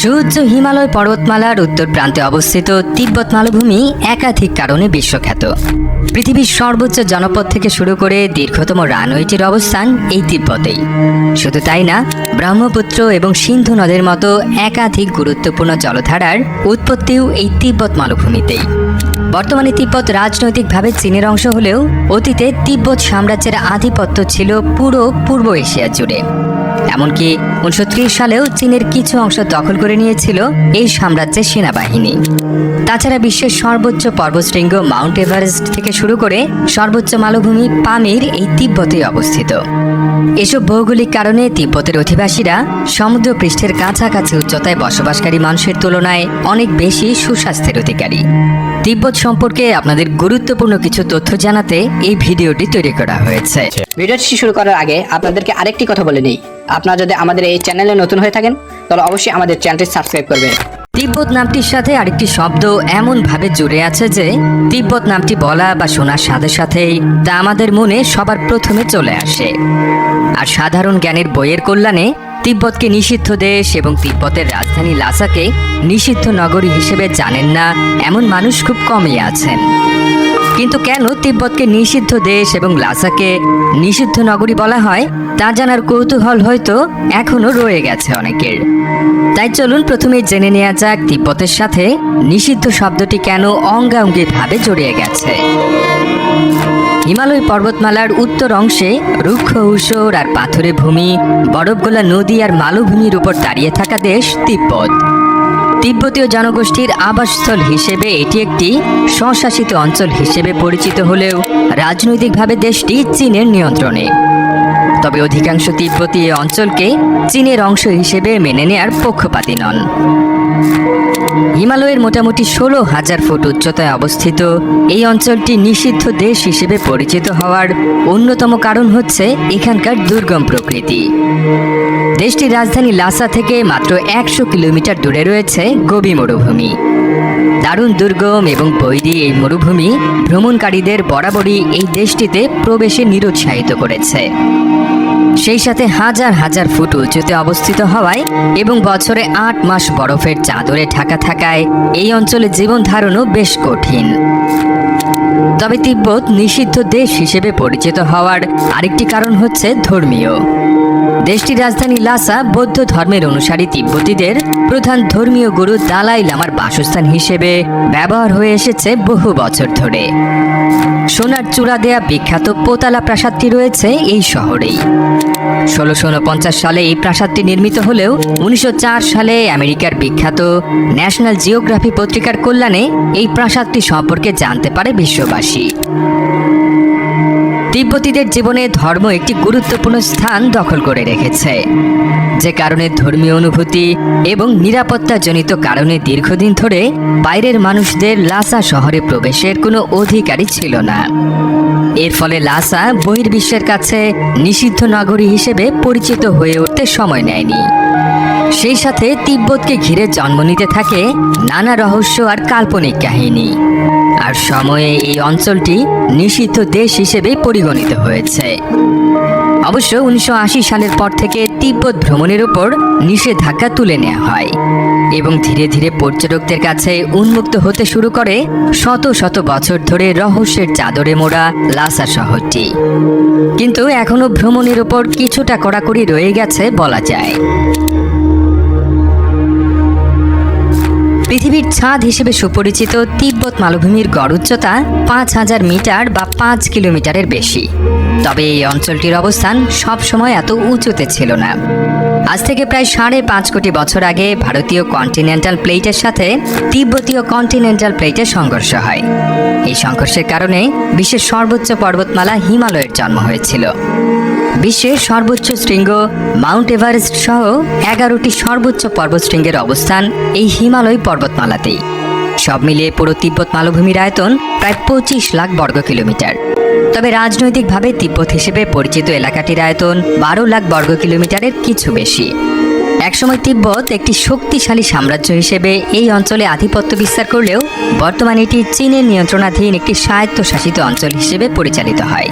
সুউচ্চ হিমালয় পর্বতমালার উত্তর প্রান্তে অবস্থিত তিব্বত মালভূমি একাধিক কারণে বিশ্বখ্যাত। পৃথিবীর সর্বোচ্চ জনপদ থেকে শুরু করে দীর্ঘতম রানওয়েটির অবস্থান এই তিব্বতেই। শুধু তাই না, ব্রহ্মপুত্র এবং সিন্ধু নদের মতো একাধিক গুরুত্বপূর্ণ জলধারার উৎপত্তিও এই তিব্বত মালভূমিতেই। বর্তমানে তিব্বত রাজনৈতিকভাবে চীনের অংশ হলেও অতীতে তিব্বত সাম্রাজ্যের আধিপত্য ছিল পুরো পূর্ব এশিয়া জুড়ে। এমনকি উনিশশো সালেও চীনের কিছু অংশ দখল করে নিয়েছিল এই সাম্রাজ্যের সেনাবাহিনী। তাছাড়া বিশ্বের সর্বোচ্চ পর্বতশৃঙ্গ মাউন্ট এভারেস্ট থেকে শুরু করে সর্বোচ্চ মালভূমি পামির এই তিব্বতে অবস্থিত। এসব ভৌগোলিক কারণে তিব্বতের অধিবাসীরা সমুদ্র পৃষ্ঠের কাছাকাছি উচ্চতায় বসবাসকারী মানুষের তুলনায় অনেক বেশি সুস্বাস্থ্যের অধিকারী। তিব্বত সম্পর্কে আপনাদের গুরুত্বপূর্ণ কিছু তথ্য জানাতে এই ভিডিওটি তৈরি করা হয়েছে। ভিডিওটি শুরু করার আগে আপনাদেরকে আরেকটি কথা বলে নিই। আপনারা যদি আমাদের এই চ্যানেলে নতুন হয়ে থাকেন, তাহলে অবশ্যই আমাদের চ্যানেলটি সাবস্ক্রাইব করবেন। তিব্বত নামটির সাথে আরেকটি শব্দ এমন ভাবে জুড়ে আছে যে, তিব্বত নামটি বলা বা শোনার সাথে সাথেই তা আমাদের মনে সবার প্রথমে চলে আসে। আর সাধারণ জ্ঞানের বইয়ের কল্যাণে তিব্বতকে নিষিদ্ধ দেশ এবং তিব্বতের রাজধানী লাসাকে নিষিদ্ধ নগরী হিসেবে জানেন না এমন মানুষ খুব কমই আছেন। কিন্তু কেন তিব্বতকে নিষিদ্ধ দেশ এবং লাসাকে নিষিদ্ধ নগরী বলা হয়, তা জানার কৌতূহল হয়তো এখনও রয়ে গেছে অনেকের। তাই চলুন প্রথমে জেনে নেওয়া যাক তিব্বতের সাথে নিষিদ্ধ শব্দটি কেন অঙ্গাঙ্গি ভাবে জড়িয়ে গেছে। হিমালয় পর্বতমালার উত্তর অংশে রুক্ষ ঊষর আর পাথুরে ভূমি, বরফগোলা নদী আর মালভূমির উপর দাঁড়িয়ে থাকা দেশ তিব্বত। তিব্বতীয় জনগোষ্ঠীর আবাসস্থল হিসেবে এটি একটি স্বশাসিত অঞ্চল হিসেবে পরিচিত হলেও রাজনৈতিকভাবে দেশটি চীনের নিয়ন্ত্রণে। তবে অধিকাংশ তিব্বতী অঞ্চলকে চীনের অংশ হিসেবে মেনে নেয়ার পক্ষপাতী নন। হিমালয়ের মোটামুটি ষোলো হাজার ফুট উচ্চতায় অবস্থিত এই অঞ্চলটি নিষিদ্ধ দেশ হিসেবে পরিচিত হওয়ার অন্যতম কারণ হচ্ছে এখানকার দুর্গম প্রকৃতি। দেশটির রাজধানী লাসা থেকে মাত্র একশো কিলোমিটার দূরে রয়েছে গোবি মরুভূমি। দারুণ দুর্গম এবং বৈরী এই মরুভূমি ভ্রমণকারীদের বরাবরই এই দেশটিতে প্রবেশে নিরুৎসাহিত করেছে। সেই সাথে হাজার হাজার ফুট উঁচুতে অবস্থিত হওয়ায় এবং বছরে আট মাস বরফের চাদরে ঢাকা থাকায় এই অঞ্চলে জীবন ধারণও বেশ কঠিন। তবে তিব্বত নিষিদ্ধ দেশ হিসেবে পরিচিত হওয়ার আরেকটি কারণ হচ্ছে ধর্মীয়। দেশটির রাজধানী লাসা বৌদ্ধ ধর্মের অনুসারী তিব্বতীদের প্রধান ধর্মীয় গুরু দালাই লামার বাসস্থান হিসেবে ব্যবহার হয়ে এসেছে বহু বছর ধরে। সোনার চূড়া দেয়া বিখ্যাত পোতালা প্রাসাদটি রয়েছে এই শহরেই। ষোলোশো উনপঞ্চাশ সালে এই প্রাসাদটি নির্মিত হলেও উনিশশো চার সালে আমেরিকার বিখ্যাত ন্যাশনাল জিওগ্রাফি পত্রিকার কল্যাণে এই প্রাসাদটি সম্পর্কে জানতে পারে বিশ্ববাসী। তিব্বতীদের জীবনে ধর্ম একটি গুরুত্বপূর্ণ স্থান দখল করে রেখেছে। যে কারণে ধর্মীয় অনুভূতি এবং নিরাপত্তাজনিত কারণে দীর্ঘদিন ধরে বাইরের মানুষদের লাসা শহরে প্রবেশের কোনো অধিকারই ছিল না। এর ফলে লাসা বহির্বিশ্বের কাছে নিষিদ্ধ নগরী হিসেবে পরিচিত হয়ে উঠতে সময় নেয়নি। সেই সাথে তিব্বতকে ঘিরে জন্ম নিতে থাকে নানা রহস্য আর কাল্পনিক কাহিনী। আর সময়ে এই অঞ্চলটি নিষিদ্ধ দেশ হিসেবে পরিগণিত হয়েছে। অবশ্য উনিশশো আশি সালের পর থেকে তিব্বত ভ্রমণের উপর নিষেধাজ্ঞা তুলে নেওয়া হয় এবং ধীরে ধীরে পর্যটকদের কাছে উন্মুক্ত হতে শুরু করে শত শত বছর ধরে রহস্যের চাদরে মোড়া লাসা শহরটি। কিন্তু এখনও ভ্রমণের উপর কিছুটা কড়াকড়ি রয়ে গেছে বলা যায়। পৃথিবীর ছাদ হিসেবে সুপরিচিত তিব্বত মালভূমির গড় উচ্চতা পাঁচ হাজার মিটার বা পাঁচ কিলোমিটারের বেশি। তবে এই অঞ্চলটির অবস্থান সবসময় এত উঁচুতে ছিল না। আজ থেকে প্রায় সাড়ে পাঁচ কোটি বছর আগে ভারতীয় কন্টিনেন্টাল প্লেটের সাথে তিব্বতীয় কন্টিনেন্টাল প্লেটের সংঘর্ষ হয়। এই সংঘর্ষের কারণে বিশ্বের সর্বোচ্চ পর্বতমালা হিমালয়ের জন্ম হয়েছিল। বিশ্বের সর্বোচ্চ শৃঙ্গ মাউন্ট এভারেস্ট সহ এগারোটি সর্বোচ্চ পর্বতশৃঙ্গের অবস্থান এই হিমালয় পর্বতমালাতেই। সব মিলিয়ে পুরো তিব্বত মালভূমির আয়তন প্রায় পঁচিশ লাখ বর্গ কিলোমিটার। তবে রাজনৈতিকভাবে তিব্বত হিসেবে পরিচিত এলাকাটির আয়তন বারো লাখ বর্গ কিলোমিটারের কিছু বেশি। একসময় তিব্বত একটি শক্তিশালী সাম্রাজ্য হিসেবে এই অঞ্চলে আধিপত্য বিস্তার করলেও বর্তমানে এটি চীনের নিয়ন্ত্রণাধীন একটি স্বায়ত্তশাসিত অঞ্চল হিসেবে পরিচালিত হয়।